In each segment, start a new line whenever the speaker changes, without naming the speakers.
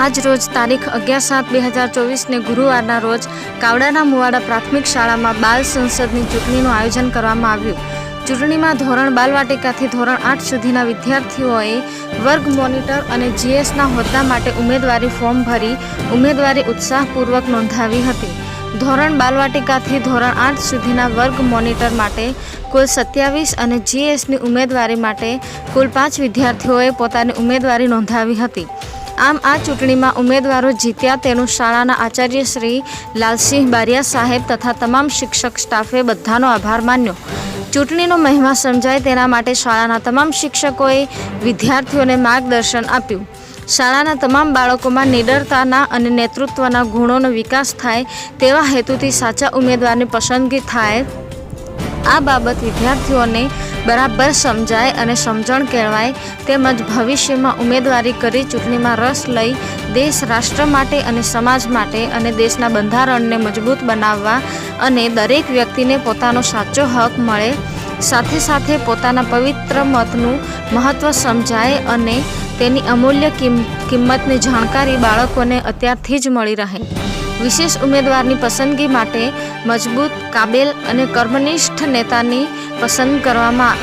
આજ રોજ તારીખ અગિયાર સાત બે હજાર ચોવીસને ગુરુવારના રોજ કાવડાના મુવાડા પ્રાથમિક શાળામાં બાલ સંસદની ચૂંટણીનું આયોજન કરવામાં આવ્યું. ચૂંટણીમાં ધોરણ બાલવાટિકાથી ધોરણ આઠ સુધીના વિદ્યાર્થીઓએ વર્ગ મોનિટર અને જીએસના હોદ્દા માટે ઉમેદવારી ફોર્મ ભરી ઉમેદવારી ઉત્સાહપૂર્વક નોંધાવી હતી. ધોરણ બાલવાટિકાથી ધોરણ આઠ સુધીના વર્ગ મોનિટર માટે કુલ સત્યાવીસ અને જીએસની ઉમેદવારી માટે કુલ પાંચ વિદ્યાર્થીઓએ પોતાની ઉમેદવારી નોંધાવી હતી. આમ આ ચૂંટણીમાં ઉમેદવારો જીત્યા તેનું શાળાના આચાર્ય શ્રી લાલસિંહ બારિયા સાહેબ તથા તમામ શિક્ષક સ્ટાફે બધાનો આભાર માન્યો. ચૂંટણીનો મહિમા સમજાય તેના માટે શાળાના તમામ શિક્ષકોએ વિદ્યાર્થીઓને માર્ગદર્શન આપ્યું. શાળાના તમામ બાળકોમાં નિડરતાના અને નેતૃત્વના ગુણોનો વિકાસ થાય તેવા હેતુથી સાચા ઉમેદવારની પસંદગી થાય આ બાબત વિદ્યાર્થીઓને બરાબર સમજાય અને સમજણ કહેવાય તેમજ ભવિષ્યમાં ઉમેદવારી કરી ચૂંટણીમાં રસ લઈ દેશ રાષ્ટ્ર માટે અને સમાજ માટે અને દેશના બંધારણને મજબૂત બનાવવા અને દરેક વ્યક્તિને પોતાનો સાચો હક મળે, સાથે સાથે પોતાના પવિત્ર મતનું મહત્ત્વ સમજાય અને તેની અમૂલ્ય કિંમ, કિંમતની જાણકારી બાળકોને અત્યારથી જ મળી રહે. વિશેષ ઉમેદવારની પસંદગી માટે મજબૂત, કાબેલ અને કર્મનિષ્ઠ નેતાની પસંદ કરવામાં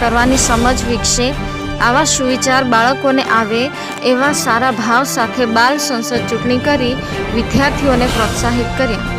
કરવાની સમજ વિકસે. આવા સુવિચાર બાળકોને આવે એવા સારા ભાવ સાથે બાલ સંસદ ચૂંટણી કરી વિદ્યાર્થીઓને પ્રોત્સાહિત કર્યા